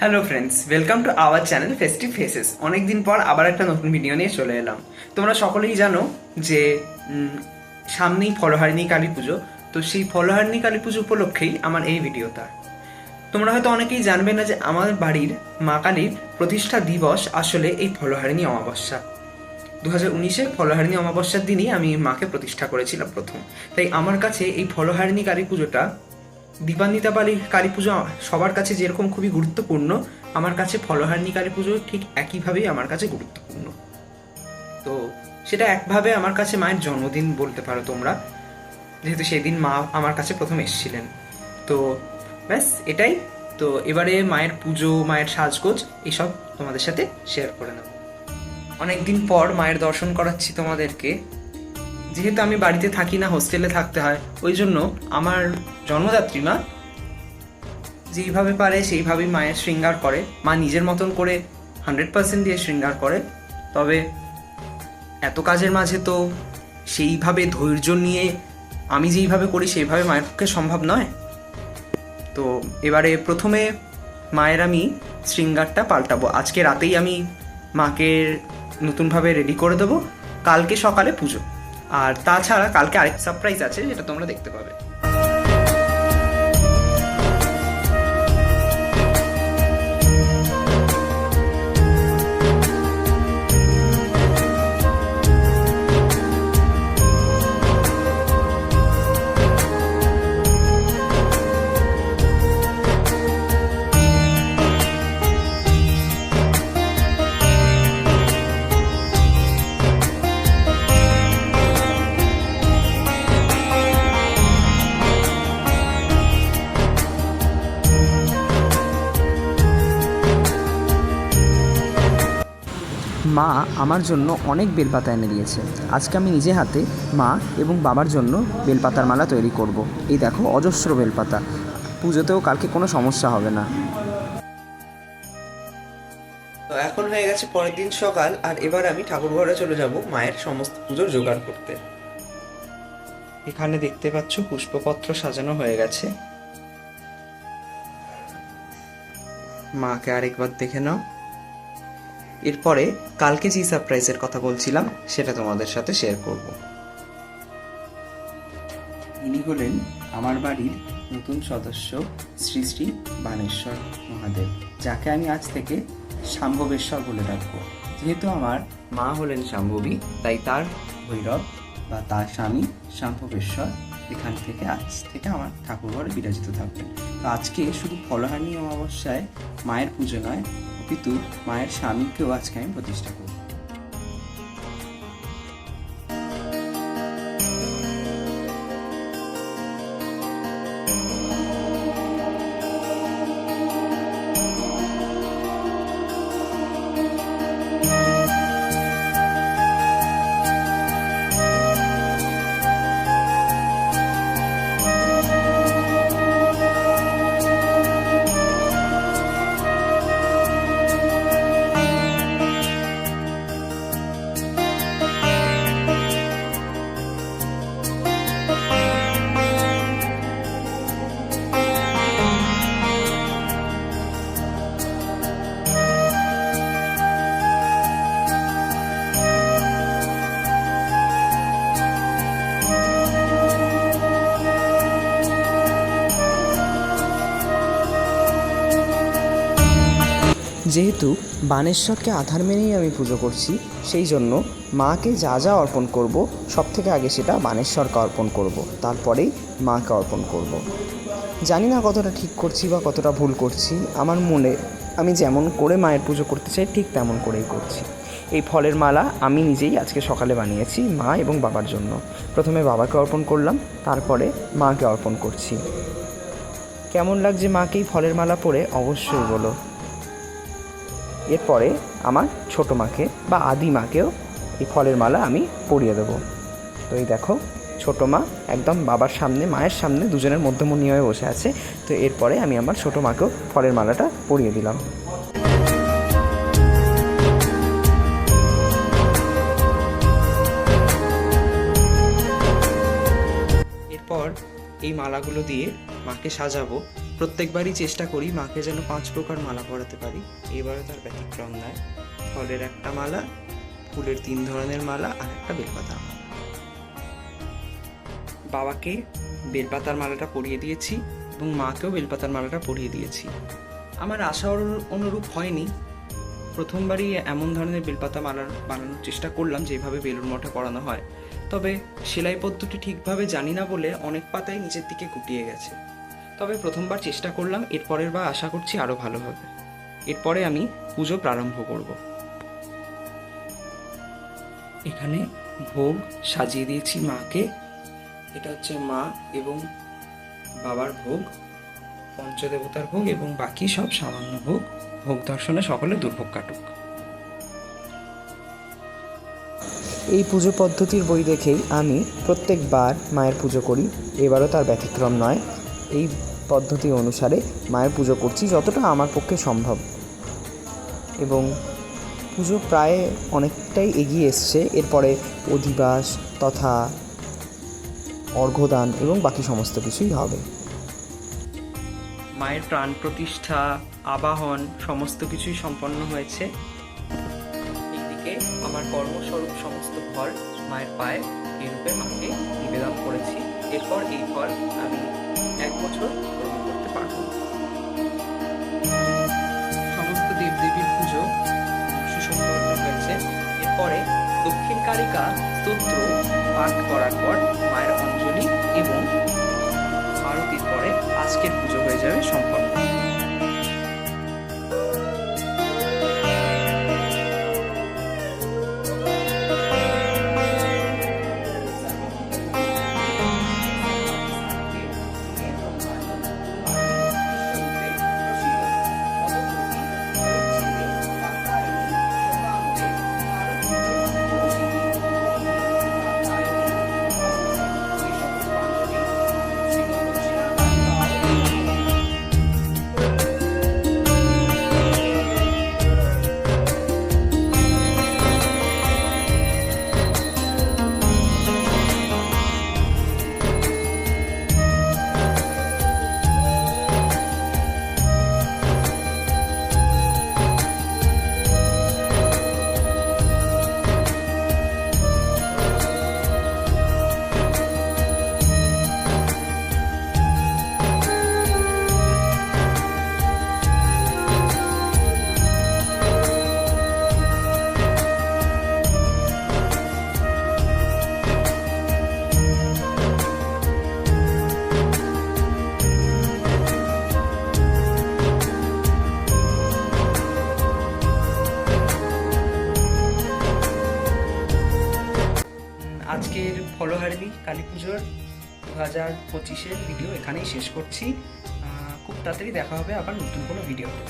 Hello friends welcome to our channel festive faces অনেকদিন পর আবার একটা নতুন ভিডিও নিয়ে চলে এলাম। তোমরা সকলেই জানো যে সামনেই ফলহারিণী কালী পুজো। তো সেই ফলহারিণী কালী পুজো উপলক্ষেই আমার এই ভিডিওটা তোমরা হয়তো অনেকেই জানবে না যে আমার বাড়ির মা কালীর প্রতিষ্ঠা দিবস আসলে এই ফলহারিণী অমাবস্যা। দু হাজার উনিশে ফলহারিণী অমাবস্যার দিনই আমি মাকে প্রতিষ্ঠা করেছিলাম প্রথম। তাই আমার কাছে এই ফলহারিণী কালী পুজোটা দীপান্বিতা বালি কালী পুজো সবার কাছে যেরকম খুবই গুরুত্বপূর্ণ, আমার কাছে ফলহারিণী কালী পুজো ঠিক একইভাবেই আমার কাছে গুরুত্বপূর্ণ। তো সেটা একভাবে আমার কাছে মায়ের জন্মদিন বলতে পারো তোমরা, যেহেতু সেদিন মা আমার কাছে প্রথম এসেছিলেন। তো ব্যাস, এটাই। তো এবারে মায়ের পুজো, মায়ের সাজগোজ এইসব তোমাদের সাথে শেয়ার করে নেব। অনেকদিন পর মায়ের দর্শন করাচ্ছি তোমাদেরকে। যেহেতু আমি বাড়িতে থাকি না হোস্টেলে থাকতে হয়, ওই জন্য আমার জন্মদাত্রী মা যেইভাবে পারে, সেইভাবেই মায়ের শৃঙ্গার করে। মা নিজের মতন করে হান্ড্রেড পার্সেন্ট দিয়ে শৃঙ্গার করে। তবে এত কাজের মাঝে তো সেইভাবে ধৈর্য নিয়ে আমি যেইভাবে করি, সেইভাবে মায়ের পক্ষে সম্ভব নয়। তো এবারে প্রথমে মায়ের আমি শৃঙ্গারটা পাল্টাবো। আজকে রাতেই আমি মাকে নতুনভাবে রেডি করে দেবো। কালকে সকালে পুজো। আর তাছাড়া কালকে আরেক সারপ্রাইজ আছে যেটা তোমরা দেখতে পাবে। মা আমার জন্য অনেক বেলপাতা এনে দিয়েছে। আজকে আমি নিজে হাতে মা এবং বাবার জন্য বেলপাতার মালা তৈরি করব। এই দেখো, অজস্র বেলপাতা। পুজোতেও কালকে কোনো সমস্যা হবে না। তো এখন হয়ে গেছে পরের দিন সকাল, আর এবার আমি ঠাকুর ঘরে চলে যাব মায়ের সমস্ত পুজোর জোগাড় করতে। এখানে দেখতে পাচ্ছ পুষ্পপত্র সাজানো হয়ে গেছে। মাকে আরেকবার দেখে নাও। এরপরে কালকে যে সারপ্রাইজের কথা বলছিলাম, সেটা তোমাদের সাথে শেয়ার করব। ইনি হলেন আমার বাড়ির নতুন সদস্য শ্রী শ্রী বানেশ্বর মহাদেব, যাকে আমি আজ থেকে শাম্ভবেশ্বর বলে ডাকবো। যেহেতু আমার মা হলেন শাম্ভবী তাই তার ভৈরব বা তার স্বামী শাম্ভবেশ্বর এখান থেকে আজ থেকে আমার ঠাকুরঘরে বিরাজিত থাকবেন। তো আজকে শুধু ফলহানি অমাবস্যায় মায়ের পুজো নয় অপিতু মায়ের স্বামীকেও আজকে আমি প্রতিষ্ঠা করব। যেহেতু বানেশ্বরকে আধার মেনেই আমি পুজো করছি, সেই জন্য মাকে যা যা অর্পণ করব সব থেকে আগে সেটা বানেশ্বরকে অর্পণ করব, তারপরেই মাকে অর্পণ করব। জানি না কতটা ঠিক করছি বা কতটা ভুল করছি, আমার মনে, আমি যেমন করে মায়ের পুজো করতে চাই, ঠিক তেমন করেই করছি। এই ফলের মালা আমি নিজেই আজকে সকালে বানিয়েছি, মা এবং বাবার জন্য। প্রথমে বাবাকে অর্পণ করলাম, তারপরে মাকে অর্পণ করছি। কেমন লাগছে মাকে এই ফলের মালা পরে? অবশ্যই বলো। এরপরে আমার ছোটো মাকে বা আদি মাকেও এই ফলের মালা আমি পরিয়ে দেবো। তো এই দেখো, ছোটো মা একদম বাবার সামনে, মায়ের সামনে দুজনের মধ্যমণি হয়ে বসে আছে। তো এরপরে আমি আমার ছোটো মাকেও ফলের মালাটা পরিয়ে দিলাম। এই মালাগুলো দিয়ে মাকে সাজাবো। প্রত্যেকবারই চেষ্টা করি মাকে যেন পাঁচ প্রকার মালা পরাতে পারি। এবারও তার ব্যতিক্রম নয়। ফলের একটা মালা, ফুলের তিন ধরনের মালা আর একটা বেলপাতার মালা বাবাকে বেলপাতার মালাটা পরিয়ে দিয়েছি এবং মাকেও বেলপাতার মালাটা পরিয়ে দিয়েছি। আমার আশা অনুরূপ হয়নি। প্রথমবারই এমন ধরনের বেলপাতা মালা বানানোর চেষ্টা করলাম যেভাবে বেলুন মঠে করানো হয়। তবে সেলাই পদ্ধতি ঠিকভাবে জানি না বলে অনেক পাতাই নিচের দিকে গুটিয়ে গেছে। তবে প্রথমবার চেষ্টা করলাম, এরপরের বার আশা করছি আরও ভালো হবে। এরপরে আমি পুজো প্রারম্ভ করব। এখানে ভোগ সাজিয়ে দিয়েছি মাকে। এটা হচ্ছে মা এবং বাবার ভোগ। পঞ্চদেবতার ভোগ এবং বাকি সব সামান্য ভোগ ভোগ দর্শনে সকলে দুর্ভোগ কাটুক। এই পুজো পদ্ধতির বই দেখেই আমি প্রত্যেকবার মায়ের পুজো করি, এবারও তার ব্যতিক্রম নয়। এই পদ্ধতি অনুসারে মায়ের পুজো করছি যতটা আমার পক্ষে সম্ভব। এবং পুজো প্রায় অনেকটাই এগিয়ে এসছে, এরপরে অধিবাস তথা অর্ঘ্যদান এবং বাকি সমস্ত কিছুই হবে। মায়ের প্রাণ প্রতিষ্ঠা, আবাহন, সমস্ত কিছুই সম্পন্ন হয়েছে। এইদিকে আমার কর্মস্বরূপ সমস্ত ফল মায়ের পায়ে এই রূপে মাকে নিবেদন করেছি। এরপর এই ফল আমি এক বছর করতে পারব। সমস্ত দেবদেবীর পুজো সুসম্পন্ন হয়েছে। এরপরে দক্ষিণ কালিকা স্তোত্র পাঠ করার পর পুজো হয়ে আজকের ফলহারিণী কালী পুজোর দু হাজার পঁচিশের ভিডিও এখানেই শেষ করছি। খুব তাড়াতাড়ি দেখা হবে আবার নতুন কোনো ভিডিওতে